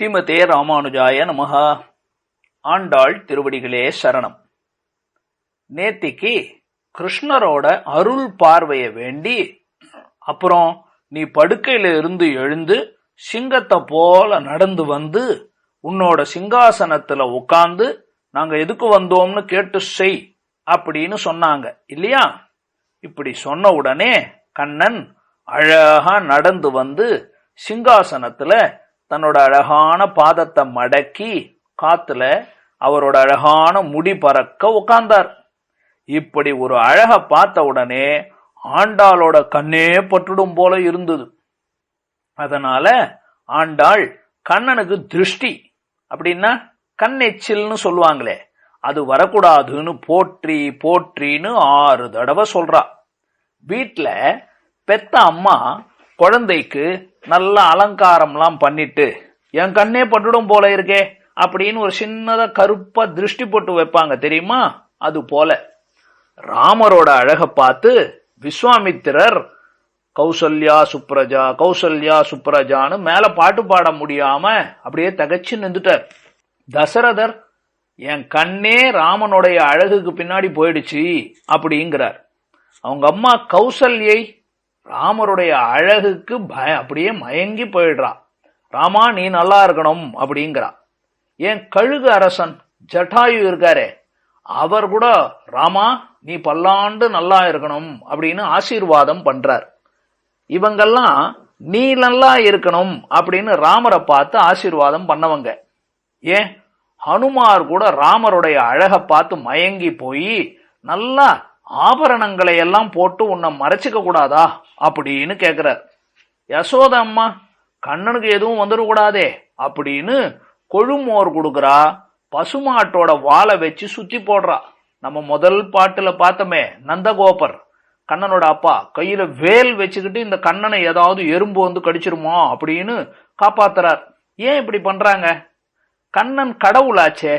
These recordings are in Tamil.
ஸ்ரீமதே ராமானுஜாய நமகா ஆண்டாள் திருவடிகளே சரணம். நேத்திக்கு கிருஷ்ணரோட அருள் பார்வைய வேண்டி அப்புறம் நீ படுக்கையில இருந்து எழுந்து சிங்கத்தை போல நடந்து வந்து உன்னோட சிங்காசனத்துல உட்கார்ந்து நாங்க எதுக்கு வந்தோம்னு கேட்டு செய் அப்படின்னு சொன்னாங்க. இல்லையா? இப்படி சொன்ன உடனே கண்ணன் அழகா நடந்து வந்து சிங்காசனத்துல தன்னோட அழகான பாதத்தை மடக்கி காத்துல அவரோட அழகான முடி பறக்க உட்கார்ந்தார் இப்படி ஒரு அழக பார்த்த உடனே ஆண்டாளோட கண்ணே பட்டுடும் போல இருந்தது. அதனால ஆண்டாள் கண்ணனுக்கு திருஷ்டி அப்படின்னா கண்ணெச்சில்னு சொல்லுவாங்களே அது வரக்கூடாதுன்னு போற்றி போற்றின்னு ஆறு தடவை சொல்றா. வீட்டில் பெத்த அம்மா குழந்தைக்கு நல்ல அலங்காரம்லாம் பண்ணிட்டு என் கண்ணே பட்டுடும் போல இருக்கே அப்படின்னு ஒரு சின்னதா கருப்பா திருஷ்டி போட்டு வைப்பாங்க தெரியுமா? அது போல. ராமரோட அழக பார்த்து விஸ்வாமித்திரர் கௌசல்யா சுப்ரஜா கௌசல்யா சுப்ரஜான்னு மேல பாட்டு பாட முடியாம அப்படியே தகச்சு நின்றுட்டார். தசரதர் என் கண்ணே ராமனுடைய அழகுக்கு பின்னாடி போயிடுச்சு அப்படிங்கிறார். அவங்க அம்மா கௌசல்யை ராமருடைய அழகுக்கு பய அப்படியே மயங்கி போயிடுறா. ராமா நீ நல்லா இருக்கணும் அப்படிங்கிறா. ஏன் கழுகு அரசன் ஜட்டாயு இருக்காரே அவர் கூட ராமா நீ பல்லாண்டு நல்லா இருக்கணும் அப்படின்னு ஆசீர்வாதம் பண்றார். இவங்கெல்லாம் நீ நல்லா இருக்கணும் அப்படின்னு ராமரை பார்த்து ஆசீர்வாதம் பண்ணவங்க. ஏன்? ஹனுமார் கூட ராமருடைய அழகை பார்த்து மயங்கி போய் நல்லா ஆபரணங்களை எல்லாம் போட்டு உன்னை மறைச்சிக்க கூடாதா? அப்படின்னு கேட்கிறார் யசோத அம்மா கண்ணனுக்கு எதுவும் வந்துடக்கூடாதே அப்படின்னு கொழுமோர் கொடுக்குறா பசுமாட்டோட வாழை வச்சு சுத்தி போடுறா. நம்ம முதல் பாட்டுல பார்த்தோமே நந்தகோபர். கண்ணனோட அப்பா கையில வேல் வச்சுக்கிட்டு இந்த கண்ணனை ஏதாவது எறும்பு வந்து கடிச்சிருமோ அப்படின்னு காப்பாத்துறார். ஏன் இப்படி பண்றாங்க? கண்ணன் கடவுளாச்சே.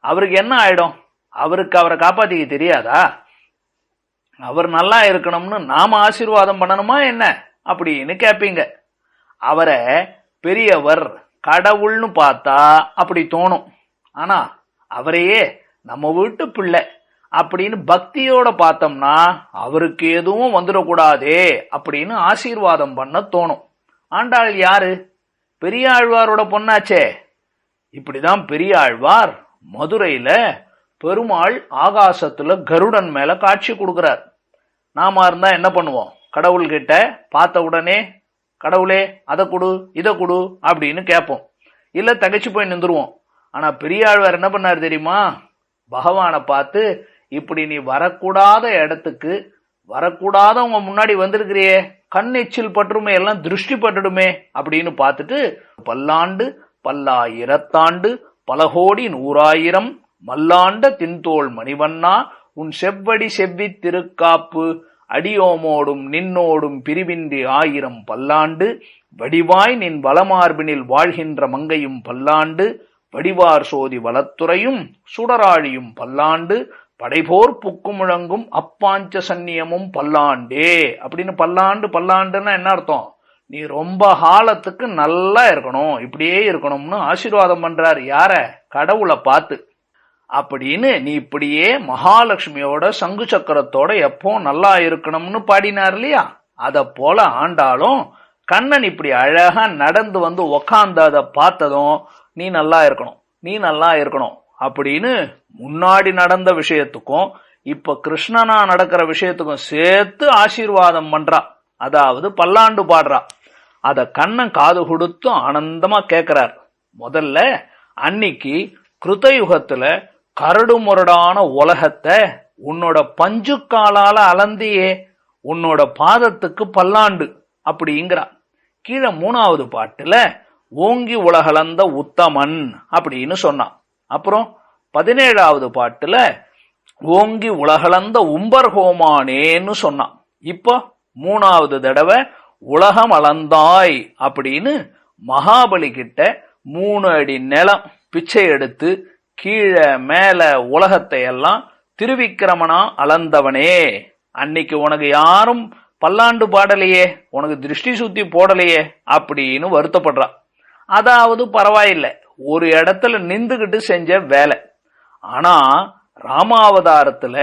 அவருக்கு என்ன ஆயிடும்? அவருக்கு அவரை காப்பாத்திக்க தெரியாதா? அவர் நல்லா இருக்கணும்னு நாம ஆசீர்வாதம் பண்ணணுமா என்ன? அப்படின்னு கேட்பீங்க அவரை பெரியவர் கடவுள்னு பார்த்தா அப்படி தோணும். ஆனா அவரையே நம்ம வீட்டு பிள்ளை அப்படின்னு பக்தியோட பார்த்தோம்னா அவருக்கு எதுவும் வந்துடக்கூடாதே அப்படின்னு ஆசீர்வாதம் பண்ண தோணும். ஆண்டாள் யாரு? பெரியாழ்வாரோட பொண்ணாச்சே. இப்படிதான் பெரியாழ்வார் மதுரையில பெருமாள் ஆகாசத்துல கருடன் மேல காட்சி கொடுக்கிறார். நாம இருந்தால் என்ன பண்ணுவோம்? கடவுள்கிட்ட பார்த்த உடனே கடவுளே அதை கொடு இதை கொடு அப்படின்னு கேட்போம். இல்லை தகச்சு போய் நின்றுருவோம். ஆனால் பெரியாழ்வார் என்ன பண்ணார் தெரியுமா? பகவானை பார்த்து இப்படி நீ வரக்கூடாத இடத்துக்கு வரக்கூடாத உங்க முன்னாடி வந்திருக்கிறியே கண் எச்சில் பற்றுமே எல்லாம் திருஷ்டி பட்டுடுமே அப்படின்னு பார்த்துட்டு பல்லாண்டு பல்லாயிரத்தாண்டு பல கோடி நூறாயிரம் மல்லாண்ட தின்தோல் மணிவண்ணா உன் செவ்வடி செவ்வி திருக்காப்பு அடியோமோடும் நின்னோடும் பிரிவின்றி ஆயிரம் பல்லாண்டு வடிவாய் நின் வளமார்பினில் வாழ்கின்ற மங்கையும் பல்லாண்டு வடிவார் சோதி வளத்துறையும் சுடராழியும் பல்லாண்டு படைபோர் புக்கு முழங்கும் அப்பாஞ்ச சந்நியமும் பல்லாண்டே. அப்படின்னு பல்லாண்டு பல்லாண்டுன்னா என்ன அர்த்தம்? நீ ரொம்ப காலத்துக்கு நல்லா இருக்கணும் இப்படியே இருக்கணும்னு ஆசீர்வாதம் பண்றாரு யார? கடவுளை பார்த்து. அப்படின்னு நீ இப்படியே மகாலட்சுமியோட சங்கு சக்கரத்தோட எப்போ நல்லா இருக்கணும்னு பாடினார் இல்லையா? அத போல ஆண்டாலும் கண்ணன் இப்படி அழகா நடந்து வந்து உக்காந்தத பார்த்ததும் நீ நல்லா இருக்கணும் நீ நல்லா இருக்கணும் அப்படின்னு முன்னாடி நடந்த விஷயத்துக்கும் இப்ப கிருஷ்ணனா நடக்கிற விஷயத்துக்கும் சேர்த்து ஆசீர்வாதம் பண்றா. அதாவது பல்லாண்டு பாடுறா. அத கண்ணன் காது கொடுத்து ஆனந்தமா கேக்குறார். முதல்ல அன்னைக்கு கிருத்தயுகத்துல கரடு முரடான உலகத்தை உன்னோட பஞ்சுக்காலால அலந்தியே உன்னோட பாதத்துக்கு பல்லாண்டு அப்படிங்கிறா கீழே மூணாவது பாட்டுல ஓங்கி உலகலந்த உத்தமன் அப்படின்னு சொன்னான். அப்புறம் பதினேழாவது பாட்டுல ஓங்கி உலகளந்த உம்பர் ஹோமானேன்னு சொன்னான். இப்போ மூணாவது தடவை உலகம் அளந்தாய் அப்படின்னு மகாபலி கிட்ட மூணு அடி நிலம் பிச்சை எடுத்து கீழே மேல உலகத்தை எல்லாம் திருவிக்கிரமனா அளந்தவனே. அன்னைக்கு உனக்கு யாரும் பல்லாண்டு பாடலையே உனக்கு திருஷ்டி சுத்தி போடலையே அப்படின்னு வருத்தப்படுறா. அதாவது பரவாயில்லை ஒரு இடத்துல நின்றுகிட்டு செஞ்ச வேலை. ஆனா ராமாவதாரத்துல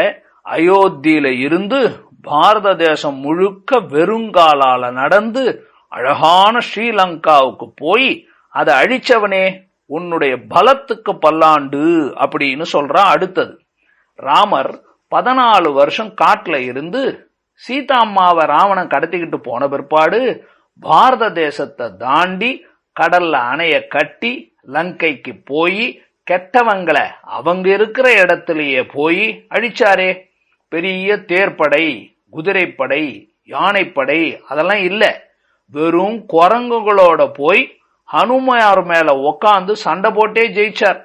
அயோத்தியில இருந்து பாரத தேசம் முழுக்க வெறுங்காலால நடந்து அழகான ஸ்ரீலங்காவுக்கு போய் அதை அழிச்சவனே உன்னுடைய பலத்துக்கு பல்லாண்டு அப்படின்னு சொல்றான் அடுத்தது. ராமர் பதினாலு வருஷம் காட்டுல இருந்து சீதா அம்மாவை ராவணன் கடத்திக்கிட்டு போன பிற்பாடு பாரத தேசத்தை தாண்டி கடல்ல அணைய கட்டி லங்கைக்கு போய் கெட்டவங்களை அவங்க இருக்கிற இடத்திலேயே போய் அழிச்சாரே. பெரிய தேர்ப்படை குதிரைப்படை யானைப்படை அதெல்லாம் இல்லை. வெறும் குரங்குகளோட போய் ஹனுமையார் மேல உக்காந்து சண்டை போட்டே ஜெயிச்சார்.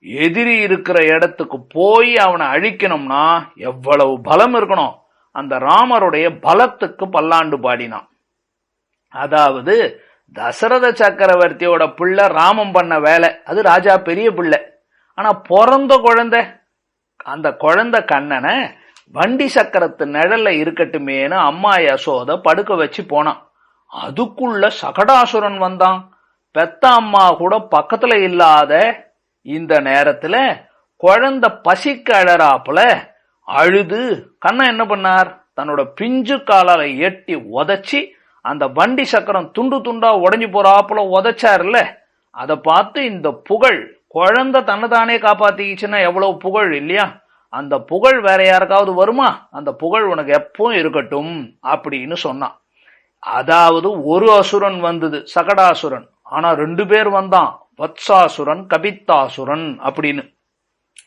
எதிரி இருக்கிற இடத்துக்கு போய் அவனை அழிக்கணும்னா எவ்வளவு பலம் இருக்கணும். அந்த ராமருடைய பலத்துக்கு பல்லாண்டு பாடினான். அதாவது தசரத சக்கரவர்த்தியோட பிள்ளை ராமம் பண்ண வேலை. அது ராஜா பெரிய பிள்ளை. ஆனா பிறந்த குழந்தை அந்த குழந்தை கண்ணனை வண்டி சக்கரத்து நிழல்ல இருக்கட்டுமேனு அம்மா யசோத படுக்க வச்சு போனான். அதுக்குள்ள சகடாசுரன் வந்தான். பெத்த அம்மா கூட பக்கத்துல இல்லாத இந்த நேரத்துல குழந்தை பசிக்கு அழறாப்புல அழுது கண்ணன் என்ன பண்ணார்? தன்னோட பிஞ்சு காலால எட்டி உதச்சி அந்த வண்டி சக்கரம் துண்டு துண்டா உடஞ்சி போறாப்புல உதச்சாருல்ல அதை பார்த்து இந்த புகழ் குழந்தை தன்னைத்தானே காப்பாத்திக்கிச்சுன்னா எவ்வளவு புகழ் இல்லையா? அந்த புகழ் வேற யாருக்காவது வருமா? அந்த புகழ் உனக்கு எப்பவும் இருக்கட்டும் அப்படின்னு சொன்னான். அதாவது ஒரு அசுரன் வந்தது சகடாசுரன். ஆனா ரெண்டு பேர் வந்தான். வத்சாசுரன் கபித்தாசுரன் அப்படின்னு.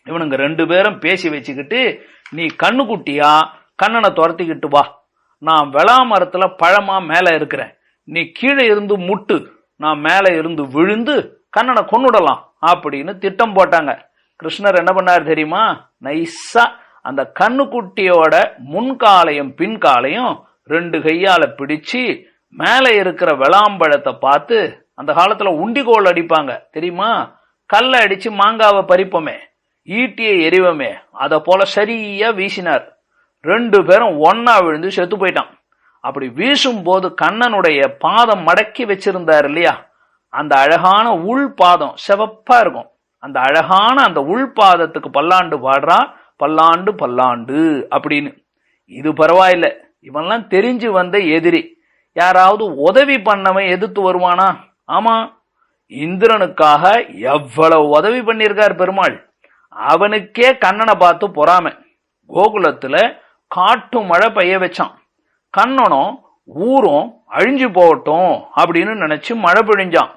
இவனுங்க ரெண்டு பேரும் பேசி வச்சுக்கிட்டு நீ கண்ணுக்குட்டியா கண்ணனை துரத்திக்கிட்டு வா. நான் வெளாமரத்துல பழமா மேல இருக்கிறேன். நீ கீழே இருந்து முட்டு. நான் மேல இருந்து விழுந்து கண்ணனை கொன்னுடலாம். அப்படின்னு திட்டம் போட்டாங்க. கிருஷ்ணர் என்ன பண்ணார் தெரியுமா? நைஸா அந்த கண்ணுக்குட்டியோட முன்காலையும் பின்காலையும் ரெண்டு கையால பிடிச்சு மேல இருக்கிற வெளாம்பழத்தை பார்த்து அந்த காலத்துல உண்டிகோல் அடிப்பாங்க. தெரியுமா? கல்ல அடிச்சு மாங்காவை பறிப்போமே ஈட்டியை எரிவமே அத போல சரியா வீசினார். ரெண்டு பேரும் ஒன்னா விழுந்து செத்து போயிட்டான். அப்படி வீசும் போது கண்ணனுடைய பாதம் மடக்கி வச்சிருந்தார் இல்லையா? அந்த அழகான உள் பாதம் செவப்பா இருக்கும். அந்த அழகான அந்த உள் பாதத்துக்கு பல்லாண்டு பாடுறா பல்லாண்டு பல்லாண்டு அப்படின்னு. இது பரவாயில்ல. இவன்லாம் தெரிஞ்சு வந்த எதிரி. யாராவது உதவி பண்ணவன் எதிர்த்து வருவானா? ஆமா இந்திரனுக்காக எவ்வளவு உதவி பண்ணியிருக்கார் பெருமாள். அவனுக்கே கண்ணனை பார்த்து பொறாம. கோகுலத்துல காட்டு மழை பெய்ய வச்சான். கண்ணனும் ஊரும் அழிஞ்சு போகட்டும் அப்படின்னு நினைச்சு மழை பொழிஞ்சான்.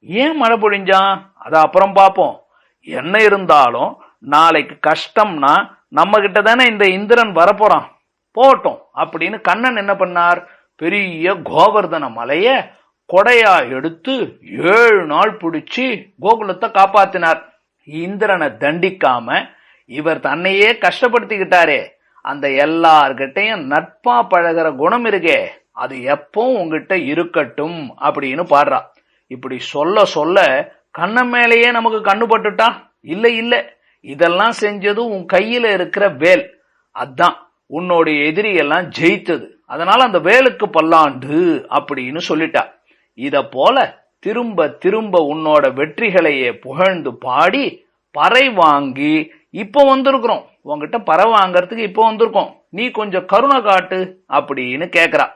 ஏன் மழை பொழிஞ்சான்? அத அப்புறம் பார்ப்போம். என்ன இருந்தாலும் நாளைக்கு கஷ்டம்னா நம்ம கிட்ட தானே இந்த இந்திரன் வரப்போறான். போகட்டும் அப்படின்னு கண்ணன் என்ன பண்ணார்? பெரிய கோவர்தன மலைய கொடையா எடுத்து ஏழு நாள் பிடிச்சி கோகுலத்தை காப்பாத்தினார். இந்திரனை தண்டிக்காம இவர் தன்னையே கஷ்டப்படுத்திக்கிட்டாரே. அந்த எல்லார்கிட்டையும் நட்பா பழகிற குணம் இருக்கே. அது எப்பவும் உங்ககிட்ட இருக்கட்டும் அப்படின்னு பாடுறா. இப்படி சொல்ல சொல்ல கண்ண மேலேயே நமக்கு கண்ணு பட்டுட்டா? இல்ல இல்ல. இதெல்லாம் செஞ்சது உன் கையில இருக்கிற வேல். அதான் உன்னோட எதிரி எல்லாம் ஜெயித்தது. அதனால அந்த வேலுக்கு பல்லாண்டு அப்படின்னு சொல்லிட்டா. இத போல திரும்ப திரும்ப உன்னோட வெற்றிகளையே புகழ்ந்து பாடி பறை வாங்கி இப்போ வந்திருக்கிறோம். உங்ககிட்ட பறை வாங்கறதுக்கு இப்போ வந்திருக்கோம். நீ கொஞ்சம் கருணை காட்டு அப்படின்னு கேக்குறா.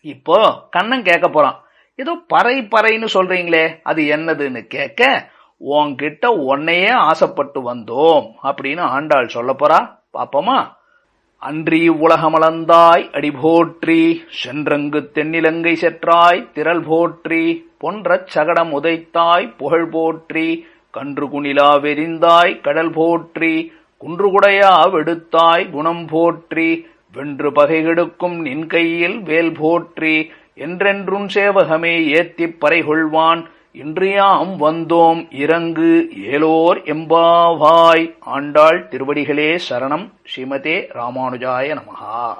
இப்போ கண்ணன் கேட்க போறான். ஏதோ பறை பறைன்னு சொல்றீங்களே அது என்னதுன்னு கேட்க உன்கிட்ட உன்னையே ஆசைப்பட்டு வந்தோம் அப்படின்னு ஆண்டாள் சொல்ல போறா. பாப்போமா? அன்றி உலகமளந்தாய் அடி போற்றி சென்றங்கு தென்னிலங்கை செற்றாய் திரள் போற்றி பொன்றச் சகடம் உதைத்தாய் புகழ் போற்றி கன்று குணிலா வெறிந்தாய் கடல் போற்றி குன்றுகுடையா வெடுத்தாய் குணம் போற்றி வென்று பகைகெடுக்கும் நின் கையில் வேல் போற்றி என்றென்றும் சேவகமே ஏத்திப் பறைகொள்வான் இன்றியாம் வந்தோம் இறங்கு ஏலோர் எம்பாவாய். ஆண்டாள் திருவடிகளே சரணம். ஸ்ரீமதே ராமானுஜாய நமகா